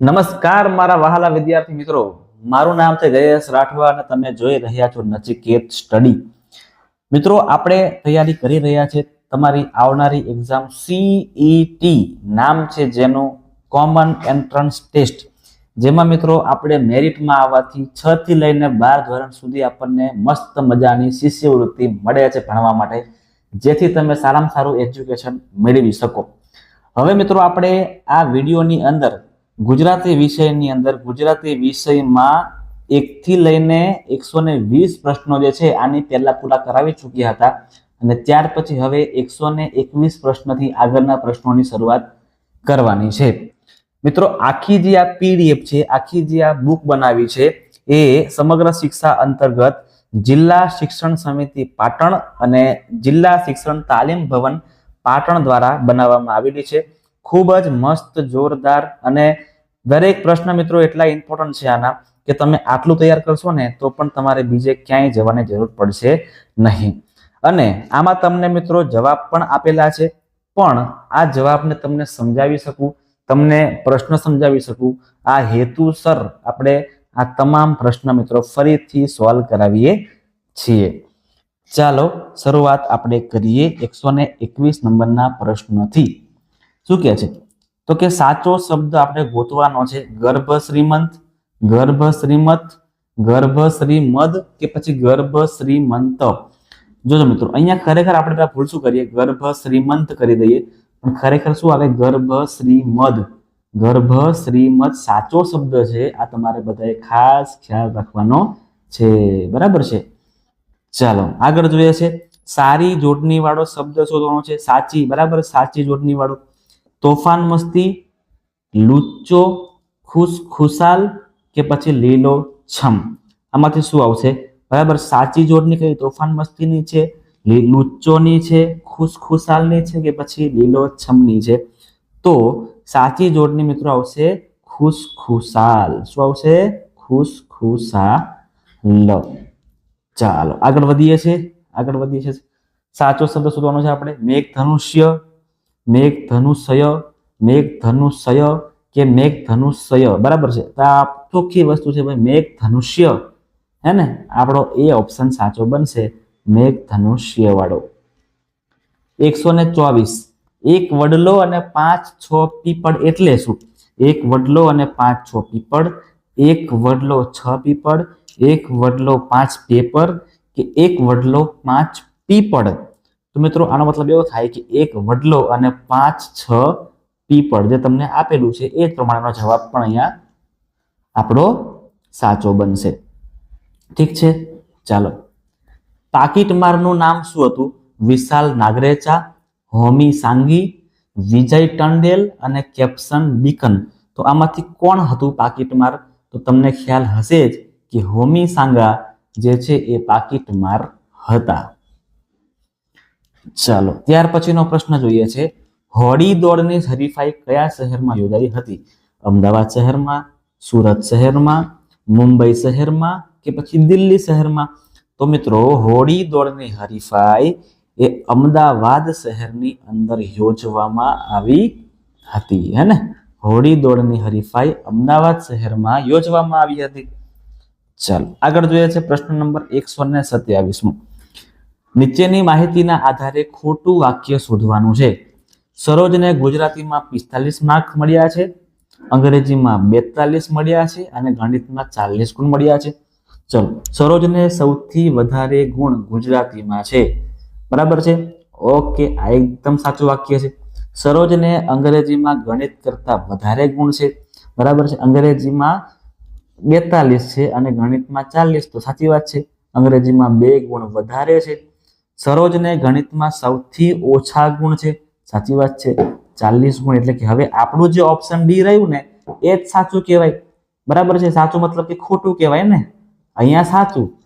નમસ્કાર, મારા વહાલા વિદ્યાર્થી મિત્રો. મારું નામ છે જયેશ રાઠવા અને તમે જોઈ રહ્યા છો નચિકેત સ્ટડી. મિત્રો, આપણે તૈયારી કરી રહ્યા છે તમારી આવનારી એક્ઝામ સીઈટી નામ છે જેનું કોમન એન્ટ્રન્સ ટેસ્ટ જેમાં મિત્રો, આપણે મેરિટમાં આવવાથી છ થી લઈને બાર ધોરણ સુધી આપણને મસ્ત મજાની શિષ્યવૃત્તિ મળે છે ભણવા માટે. જેથી તમે સારામાં સારું એજ્યુકેશન મેળવી શકો. હવે મિત્રો આપણે આ વિડીયોની અંદર ગુજરાતી વિષયની અંદર, ગુજરાતી વિષયમાં એકથી લઈને એકસો ને વીસ પ્રશ્નો જે છે આની પહેલા પૂરા કરાવી ચૂક્યા હતા. અને ત્યાર પછી હવે એકસો ને એકવીસ પ્રશ્નથી આગળના પ્રશ્નોની શરૂઆત કરવાની છે. મિત્રો, આખી જે આ પીડીએફ છે, આખી જે આ બુક બનાવી છે, એ સમગ્ર શિક્ષા અંતર્ગત જિલ્લા શિક્ષણ સમિતિ પાટણ અને જિલ્લા શિક્ષણ તાલીમ ભવન પાટણ દ્વારા બનાવવામાં આવેલી છે. ખૂબ જ મસ્ત, જોરદાર અને દરેક પ્રશ્ન મિત્રો એટલા ઇમ્પોર્ટન્ટ છે આના કે તમે આટલું તૈયાર કરશો ને તો પણ તમારે બીજે ક્યાંય જવાની જરૂર પડશે નહીં. અને આમાં તમને મિત્રો જવાબ પણ આપેલા છે, પણ આ જવાબને તમને સમજાવી શકું, તમને પ્રશ્ન સમજાવી શકું. આ હેતુસર આપણે આ તમામ પ્રશ્ન મિત્રો ફરીથી સોલ્વ કરાવીએ છીએ. ચાલો શરૂઆત આપણે કરીએ એકસો ને એકવીસ નંબરના પ્રશ્નથી. શું કહે છે? તો કે સાચો શબ્દ આપણે ગોતવાનો છે ગર્ભ શ્રીમંત ગર્ભ શ્રીમત ગર્ભ શ્રીમદ કે પછી ગર્ભ શ્રીમંત જોજો મિત્રો, અહીંયા ખરેખર આપણે ભૂલ શું કરીએ? ગર્ભ શ્રીમંત કરી દઈએ. પણ ખરેખર શું આવે? ગર્ભ શ્રીમદ ગર્ભ શ્રીમદ સાચો શબ્દ છે. આ તમારે બધાએ ખાસ ખ્યાલ રાખવાનો છે. બરાબર છે? ચાલો, આગળ જોઈએ છે. સારી જોડણી વાળો શબ્દ શોધવાનો છે. સાચી, બરાબર? સાચી જોડણી વાળો તોફાન મસ્તી, લુચ્ચો, ખુશ, ખુશાલ કે પછી લીલો, છમ? આમાંથી શું આવશે? બરાબર? સાચી જોડણી કઈ? તોફાન મસ્તીની છે લુચ્ચોની છે, ખુશ, ખુશાલની છે કે પછી લીલો, છમની છે? તો સાચી જોડણી મિત્રો આવશે ખુશ, ખુશાલ. શું આવશે? ખુશ, ખુશાલ. ચાલો, આગળ વધીએ છીએ, આગળ વધીએ છીએ. સાચો શબ્દ શોધવાનો છે આપણે, મેઘ ધનુષ્ય, મેઘ ધનુષય મેઘ ધનુષય કે મેઘ ધનુષય બરાબર છે? તો આ ચોખ્ખી વસ્તુ છે ભાઈ, મેઘ ધનુષ્ય, હે ને? આપણો એ ઓપ્શન સાચો બનશે, મેઘ ધનુષ્ય વાળો એકસો ને ચોવીસ, એક વડલો અને પાંચ છ પીપળ એટલે શું? એક વડલો અને પાંચ છ પીપળ, એક વડલો છ પીપળ એક વડલો પાંચ પેપર કે એક વડલો પાંચ પીપળ? તો મિત્રો, આનો મતલબ એવો થાય કે એક વડલો અને પાંચ છ પીપળ જે તમને આપેલું છે, એ પ્રમાણેનો જવાબ પણ અહીંયા આપણો સાચો બનશે. ઠીક છે? ચાલો. પાકીટ મારનું નામ શું હતું? વિશાલ નાગરેચા, હોમી સાંગી, વિજય ટંડેલ અને કેપ્સન બીકન. તો આમાંથી કોણ હતું પાકીટ માર તો તમને ખ્યાલ હશે જ કે હોમી સાંગા જે છે એ પાકીટ માર હતા. ચાલો, ત્યાર પછીનો પ્રશ્ન જોઈએ છે હોડી દોડની હરીફાઈ કયા શહેરમાં યોજાઈ હતી? અમદાવાદ શહેરમાં, સુરત શહેરમાં, મુંબઈ શહેરમાં કે પછી દિલ્હી શહેરમાં? તો મિત્રો હોડી દોડની હરીફાઈ એ અમદાવાદ શહેરની અંદર યોજવામાં આવી હતી, હે ને? હોડી દોડની હરીફાઈ અમદાવાદ શહેરમાં યોજવામાં આવી હતી. ચાલો, આગળ જોઈએ છે પ્રશ્ન નંબર એકસો ને સત્યાવીસમો. નીચેની માહિતીના આધારે ખોટું વાક્ય શોધવાનું છે. સરોજને ગુજરાતીમાં પિસ્તાલીસ માર્ક મળ્યા છે, અંગ્રેજીમાં બેતાલીસ મળ્યા છે અને ગણિતમાં ચાલીસ ગુણ મળ્યા છે. ચલો, સરોજને સૌથી વધારે ગુણ ગુજરાતીમાં છે. બરાબર છે? ઓકે, આ એકદમ સાચું વાક્ય છે. સરોજને અંગ્રેજીમાં ગણિત કરતા વધારે ગુણ છે. બરાબર છે? અંગ્રેજીમાં બેતાલીસ છે અને ગણિતમાં ચાલીસ, તો સાચી વાત છે. અંગ્રેજીમાં બે ગુણ વધારે છે. સરોજને ગણિતમાં સૌથી ઓછા ગુણ છે. સાચી વાત છે. ચાલીસ ગુણ એટલે કે હવે આપણું જે ઓપ્શન ડી રહ્યું ને, એ જ સાચું કહેવાય. બરાબર છે? સાચું મતલબ કે ખોટું કહેવાય ને? અહીંયા સાચું.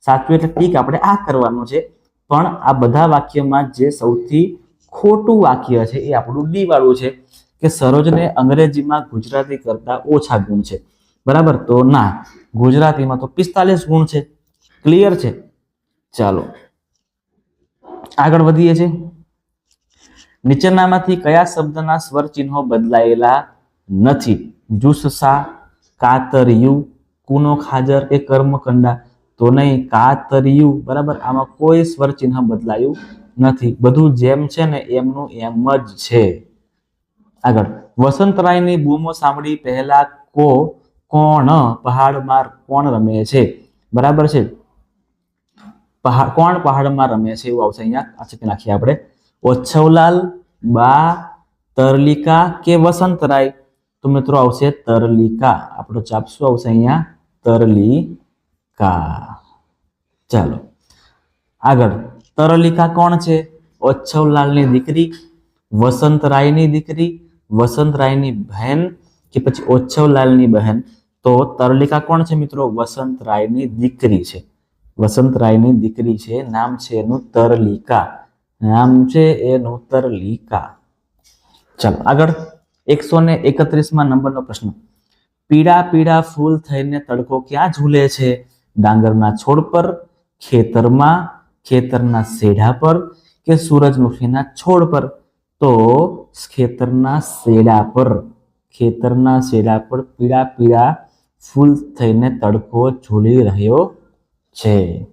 સાચું એટલે ટીક આપણે આ કરવાનું છે. પણ આ બધા વાક્યમાં જે સૌથી ખોટું વાક્ય છે એ આપણું ડી વાળું છે કે સરોજને અંગ્રેજીમાં ગુજરાતી કરતા ઓછા ગુણ છે. બરાબર? તો ના, ગુજરાતીમાં તો પિસ્તાલીસ ગુણ છે. ક્લિયર છે? ચાલો. આગળ વધીએ છીએ. નીચેનામાંથી કયા શબ્દના સ્વર ચિહ્નો બદલાયેલા નથી? જુસ્સા, કાતરિયું, કુનો ખાજર એ કર્મકંડા? તો નહીં, કાતરિયું, બરાબર? આમાં કોઈ સ્વર ચિહ્ન બદલાયું નથી. બધું જેમ છે ને એમનું એમ જ છે. આગળ. વસંતરાયની બૂમો સાંભળી પહેલા કો કોણ પહાડમાં કોણ રમે છે? બરાબર છે? પહાડ કોણ પહાડમાં રમે છે એવું આવશે અહીંયા? આ નાખીએ આપણે. ઓછવલાલ, બા, તરલિકા કે વસંતરાય? તો મિત્રો આવશે તરલિકા. આપણો ચાપ શું આવશે અહીંયા? તરલિકા. ચાલો. આગળ. તરલિકા કોણ છે? ઓછવલાલની દીકરી, વસંતરાયની દીકરી, વસંતરાયની બહેન કે પછી ઓછવલાલની બહેન? તો તરલિકા કોણ છે મિત્રો? વસંતરાયની દીકરી છે. વસંતરાયની દીકરી છે. નામ છે એનું તરલિકા. નામ છે એનું તરલિકા. ચાલો, આગળ એકસો ને એકત્રીસમાં નંબરનો પ્રશ્ન. પીળા પીળા ફૂલ થઈને તડકો ક્યાં ઝૂલે છે? ડાંગરના છોડ પર, ખેતરમાં, ખેતરના શેઢા પર કે સૂરજમુખીના છોડ પર? તો ખેતરના શેડા પર. ખેતરના શેડા પર પીળા પીળા ફૂલ થઈને તડકો ઝૂલી રહ્યો છે.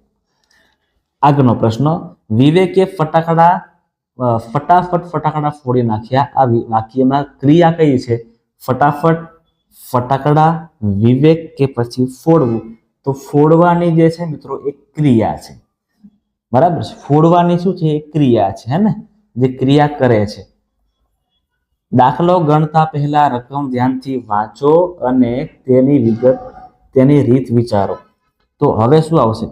આગળનો પ્રશ્ન, વિવેકે ફટાકડા ફટાફટ ફટાકડા ફોડી નાખ્યા. આ વાક્યમાં ક્રિયા કઈ છે? ફટાફટ ફટાકડા, વિવેક કે પછી ફોડવું? તો ફોડવાની જે છે મિત્રો, એ ક્રિયા છે. બરાબર છે? ફોડવાની શું છે? એ ક્રિયા છે, હે ને? જે ક્રિયા કરે છે. દાખલો ગણતા પહેલા રકમ ધ્યાનથી વાંચો અને તેની વિગત, તેની રીત વિચારો. તો હવે શું આવશે?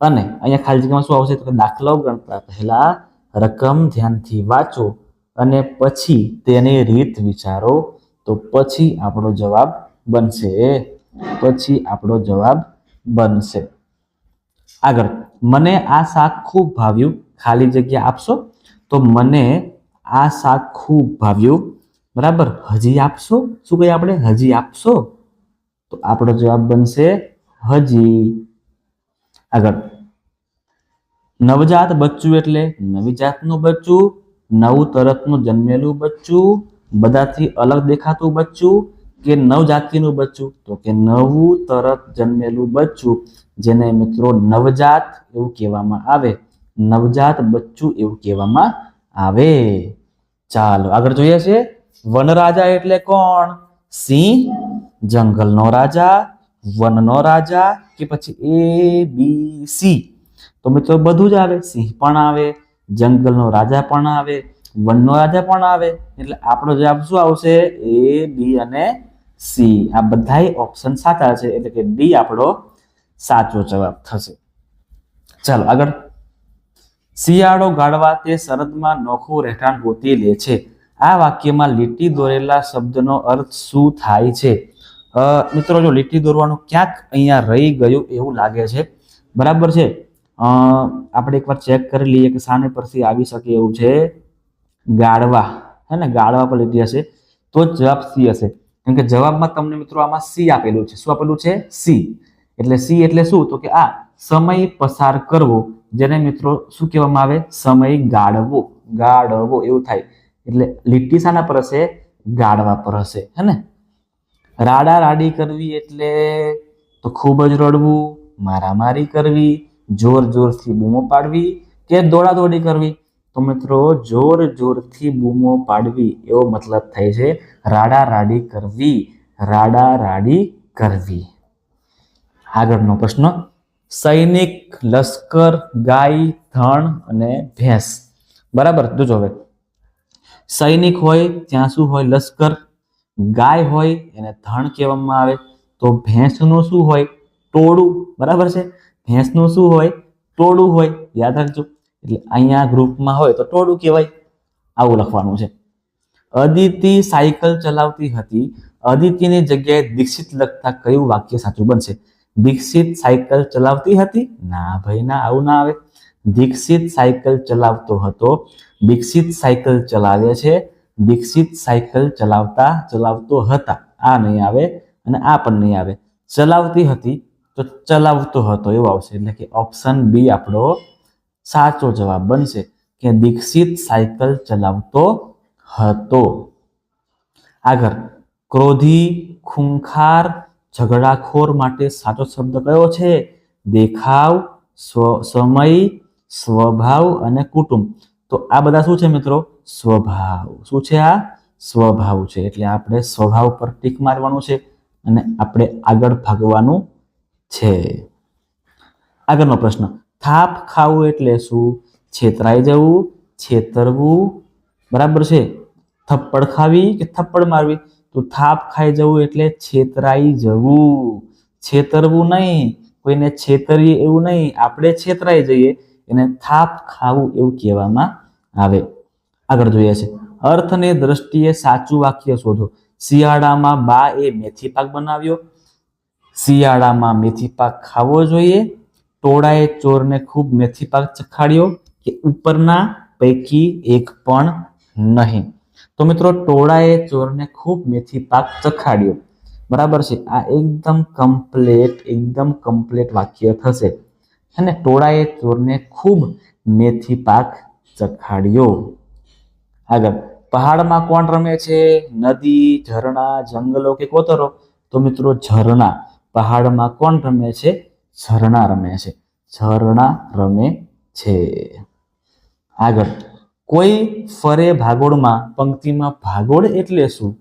અને અહીંયા ખાલી જગ્યામાં શું આવશે? તો દાખલો ગણતા પહેલા રકમ ધ્યાનથી વાંચો અને પછી તેની રીત વિચારો. તો પછી આપણો જવાબ બનશે. પછી આપણો જવાબ બનશે. આગળ. મને આ શાક ખૂબ ભાવ્યું. ખાલી જગ્યા આપશો? તો મને આ શાક ખૂબ ભાવ્યું. બરાબર? હજી આપશો? શું કહીએ આપણે? હજી આપશો? તો આપણો જવાબ બનશે હજી. આગળ. નવજાત બચ્ચું એટલે નવી જાતનું બચ્ચું, નવું તરતનું જન્મેલું બચ્ચું, બધાથી અલગ દેખાતું બચ્ચું કે નવજાતિનું બચ્ચું? તો કે નવું તરત જન્મેલું બચ્ચું, જેને મિત્રો નવજાત એવું કહેવામાં આવે. નવજાત બચ્ચું એવું કહેવામાં આવે. ચાલો, આગળ જોઈએ છે. વનરાજા એટલે કોણ? સિંહ, જંગલનો રાજા, વનનો રાજા કે પછી એ, બી, સી? તો મિત્રો બધું જ આવે. સિંહ પણ આવે, જંગલનો રાજા પણ આવે, વનનો રાજા પણ આવે. એટલે આપણો જવાબ શું આવશે? એ, બી અને સી. આ બધાય ઓપ્શન સાચા છે. એટલે કે ડી આપણો સાચો જવાબ થશે. ચાલો, આગળ. શિયાળો ગાળવા તે શરદમાં નોખું રહેઠાણ ગોતી લે છે. આ વાક્યમાં લીટી દોરેલા શબ્દનો અર્થ શું થાય છે? મિત્રો, જો લીટી દોરવાનું ક્યાંક અહીંયા રહી ગયું એવું લાગે છે. બરાબર છે? આપણે એકવાર ચેક કરી લઈએ કે સાને પરથી આવી શકે એવું છે. ગાળવા. હે ને? ગાળવા પર લીટી હશે તો જવાબ સી હશે. કેમ કે જવાબમાં તમને મિત્રો આમાં સી આપેલું છે. શું આપેલું છે? સી. એટલે સી એટલે શું? તો કે આ સમય પસાર કરવો. જેને મિત્રો શું કહેવામાં આવે? સમય ગાળવો. ગાળવો, એવું થાય. એટલે લીટી શાના પર હશે ગાળવા પર હશે હે ને? રાડા રાડી કરવી એટલે તો ખૂબ જ રડવું, મારામારી કરવી, જોર જોરથી બૂમો પાડવી કે દોડા દોડી કરવી? તો મિત્રો જોર જોરથી બૂમો પાડવી, એવો મતલબ થાય છે રાડા રાડી કરવી. રાડા રાડી કરવી. આગળનો પ્રશ્ન. સૈનિક, લશ્કર, ગાય, ધણ અને ભેંસ. બરાબર? જોજો હવે. સૈનિક હોય, ત્યાં શું હોય? લશ્કર. ગાય હોય, એને ધણ કહેવામાં આવે. તો ભેંસનું શું હોય? ટોળું. બરાબર છે? ભેંસનું શું હોય? ટોળું હોય. યાદ રાખજો. એટલે અહીંયા ગ્રુપમાં હોય તો ટોળું કહેવાય. આવું લખવાનું છે. અદિતિ સાયકલ ચલાવતી હતી. અદિતિની જગ્યાએ દીક્ષિત લખતા કયું વાક્ય સાચું બનશે? દીક્ષિત સાયકલ ચલાવતી હતી? ના ભાઈ, ના, આવું ના આવે. દીક્ષિત સાયકલ ચલાવતો હતો. દીક્ષિત સાયકલ ચલાવે છે. દીક્ષિત સાયકલ ચલાવતા ચલાવતો હતા. આ નહીં આવે અને આ પણ નહીં આવે. ચલાવતી હતી તો ચલાવતો હતો. એવું આવશે. એટલે કે ઓપ્શન બી આપણો સાચો જવાબ બનશે કે દીક્ષિત સાયકલ ચલાવતો હતો. આગળ. ક્રોધી, ખૂંખાર ઝઘડાખોર માટે સાચો શબ્દ કયો છે? દેખાવ સમય, સ્વભાવ અને કુટુંબ. તો આ બધા શું છે મિત્રો? સ્વભાવ. શું છે આ? સ્વભાવ છે. એટલે આપણે સ્વભાવ પર ટીક મારવાનું છે અને આપણે આગળ ભાગવાનું છે. આગળનો પ્રશ્ન. થાપ ખાવું એટલે શું? છેતરાઈ જવું, છેતરવું. બરાબર છે? થપ્પડ ખાવી કે થપ્પડ મારવી? તો થાપ ખાઈ જવું એટલે છેતરાઈ જવું. છેતરવું નહીં, કોઈને છેતરીએ એવું નહીં. આપણે છેતરાઈ જઈએ, એને થાપ ખાવું એવું કહેવામાં આવે. આગળ જોઈએ છે. અર્થને દ્રષ્ટિએ સાચું વાક્ય શોધો. શિયાળામાં બા એ મેથી પાક બનાવ્યો. શિયાળામાં મેથી પાક ખાવો જોઈએ. ટોળાએ ચોરને ખૂબ મેથી પાક ચખાડ્યો કે ઉપરના પૈકી એક પણ નહીં. તો મિત્રો, ટોળાએ ચોરને ખૂબ મેથી પાક ચખાડ્યો. બરાબર છે? આ એકદમ કમ્પ્લેટ એકદમ કમ્પ્લેટ વાક્ય થશે. અને ટોળાએ ચોરને ખૂબ મેથી પાક ચખાડ્યો. આગળ, પહાડમાં કોણ રમે છે? નદી, ઝરણા, જંગલો કે કોતરો? તો મિત્રો, ઝરણા. પહાડમાં કોણ રમે છે? ઝરણા રમે છે. ઝરણા રમે છે. આગળ કોઈ ફરે ભાગોળમાં, પંક્તિમાં ભાગોળ એટલે શું?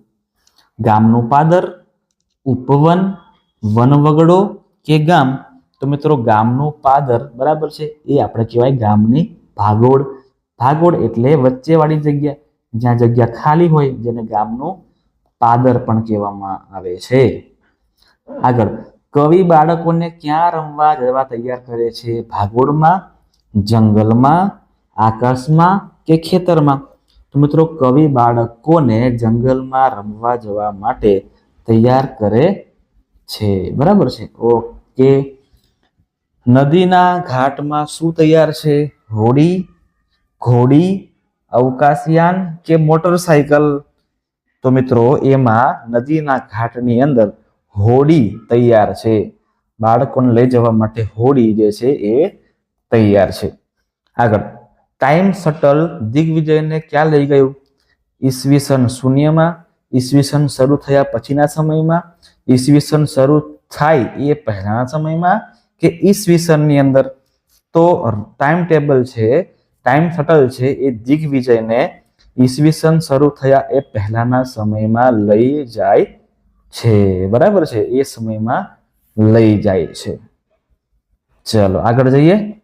ગામનું પાદર, ઉપવન, વનવગડો કે ગામ? તો મિત્રો ગામનું પાદર બરાબર છે, એ આપણે કહેવાય ગામની ભાગોળ. ભાગોળ એટલે વચ્ચેવાળી જગ્યા. જ્યાં જગ્યા ખાલી હોય, જેને ગામનું પાદર પણ કહેવામાં આવે છે. આગળ, કવિ બાળકોને ક્યાં રમવા જવા તૈયાર કરે છે? ભાગોળમાં, જંગલમાં, આકાશમાં કે ખેતરમાં? તો મિત્રો કવિ બાળકોને જંગલમાં રમવા જવા માટે તૈયાર કરે છે. બરાબર છે? ઓકે. નદીના ઘાટમાં શું તૈયાર છે? હોડી, ઘોડી, અવકાશયાન કે મોટરસાયકલ? તો મિત્રો એમાં નદીના ઘાટની અંદર હોડી તૈયાર છે. બાળકોને લઈ જવા માટે હોડી જે છે એ તૈયાર છે. આગળ. ટાઈમ શટલ દિગ્વિજયને ક્યાં લઈ ગયું? ઈસવીસન શૂન્યમાં, ઈસવીસન શરૂ થયા પછીના સમયમાં, ઈસવીસન શરૂ થાય એ પહેલાના સમયમાં કે ઈસવીસનની અંદર? તો ટાઈમ ટેબલ છે, ટાઈમ શટલ છે એ દિગ્વિજયને ઈસવીસન શરૂ થયા એ પહેલાના સમયમાં લઈ જાય છે. બરાબર છે, એ સમયમાં લઈ જાય છે. ચલો આગળ જઈએ.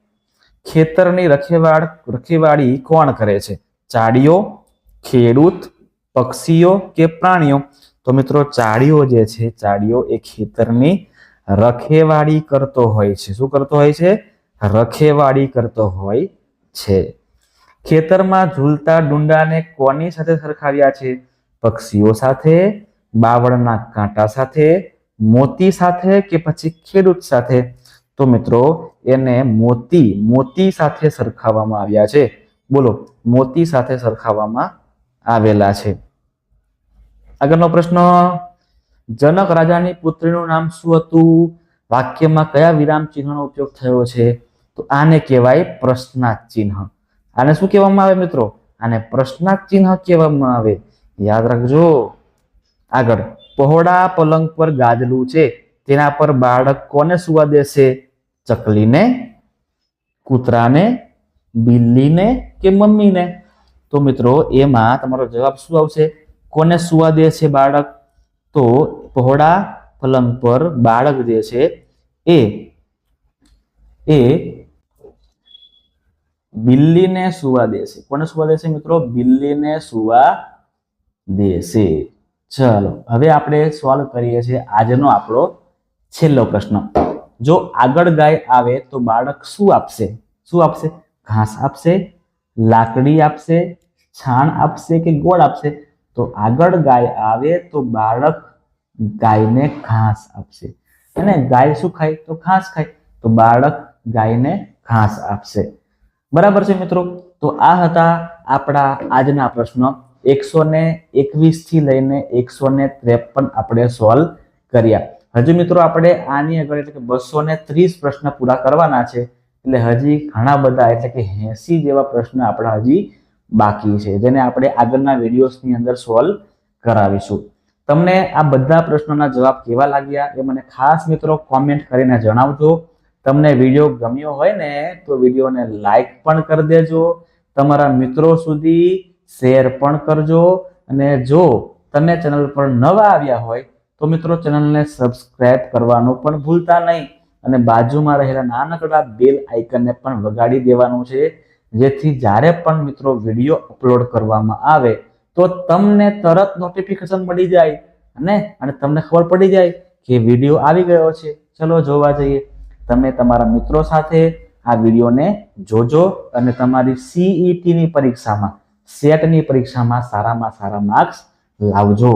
ખેતરની રખેવાળ રખેવાળી કોણ કરે છે? ચાડીઓ, ખેડૂત, પક્ષીઓ કે પ્રાણીઓ? તો મિત્રો, ચાડીઓ જે છે, ચાડીઓ એ ખેતરની રખેવાળી કરતો હોય છે. શું કરતો હોય છે? રખેવાળી કરતો હોય છે. ખેતરમાં ઝૂલતા ડુંડાને કોની સાથે સરખાવ્યા છે? પક્ષીઓ સાથે, બાવળના કાંટા સાથે, મોતી સાથે કે પછી ખેડૂત સાથે? તો મિત્રો, એને મોતી મોતી સાથે સરખાવવામાં આવ્યા છે. બોલો, મોતી સાથે સરખાવવામાં આવેલા છે. આગળનો પ્રશ્ન, જનક રાજાની પુત્રીનું નામ શું હતું? વાક્યમાં કયા વિરામ ચિહ્નનો ઉપયોગ થયો છે? તો આને કહેવાય પ્રશ્નાર્થ ચિહ્ન. આને શું કહેવામાં આવે મિત્રો? આને પ્રશ્નાર્થ ચિહ્ન કહેવામાં આવે. યાદ રાખજો. આગળ, પહોળા પલંગ પર ગાદલું છે. તેના પર બાળક કોને સુવા દેશે? ચકલીને, કૂતરાને, બિલ્લીને કે મમ્મીને? તો મિત્રો, એમાં તમારો જવાબ શું આવશે? કોને સુવા દે છે બાળક? તો પહોળા પલંગ પર બાળક જે છે, એ એ બિલ્લીને સુવા દેશે. કોને સુવા દેશે મિત્રો? બિલ્લીને સુવા દેશે. ચલો, હવે આપણે સોલ્વ કરીએ છીએ. આજનો આપણો છેલ્લો પ્રશ્ન. જો આગળ ગાય આવે તો બાળક શું આપશે? શું આપશે? ઘાસ આપશે, લાકડી આપશે, છાણ આપશે કે ગોળ આપશે? તો આગળ ગાય આવે તો બાળક ગાયને ઘાસ આપશે. અને ગાય શું ખાય? તો ઘાસ ખાય. તો બાળક ગાયને ઘાસ આપશે. બરાબર છે મિત્રો? તો આ હતા આપણા આજના પ્રશ્નો. એકસો ને એકવીસથી લઈને એકસો ત્રેપન આપણે સોલ્વ કર્યા. હજુ મિત્રો આપણે આની આગળ એટલે કે બસો ત્રીસ પ્રશ્ન પૂરા કરવાના છે, એટલે હજી ઘણા બધા એટલે કે એસી જેવા પ્રશ્ન આપણા હજી બાકી છે, જેને આપણે આગળના વિડીયોસની અંદર સોલ્વ કરાવીશું. તમને આ બધા પ્રશ્નોના જવાબ કેવા લાગ્યા એ મને ખાસ મિત્રો કોમેન્ટ કરીને જણાવજો. તમને વીડિયો ગમ્યો હોય ને તો વિડીયોને લાઈક પણ કરી દેજો. તમારા મિત્રો સુધી શેર પણ કરજો. અને જો તમે ચેનલ પર નવા આવ્યા હોય તો મિત્રો ચેનલને સબસ્ક્રાઇબ કરવાનું પણ ભૂલતા નહીં અને બાજુમાં રહેલા નાનકડા બેલ આઇકનને પણ વગાડી દેવાનું છે. જેથી જ્યારે પણ મિત્રો વીડિયો અપલોડ કરવામાં આવે, તો તમને તરત નોટિફિકેશન મળી જાય અને અને તમને ખબર પડી જાય કે વીડિયો આવી ગયો છે. ચલો જોવા જઈએ. તમે તમારા મિત્રો સાથે આ વિડીયોને જોજો અને તમારી સીઈટીની પરીક્ષામાં સેટની પરીક્ષામાં સારામાં સારા માર્ક્સ લાવજો.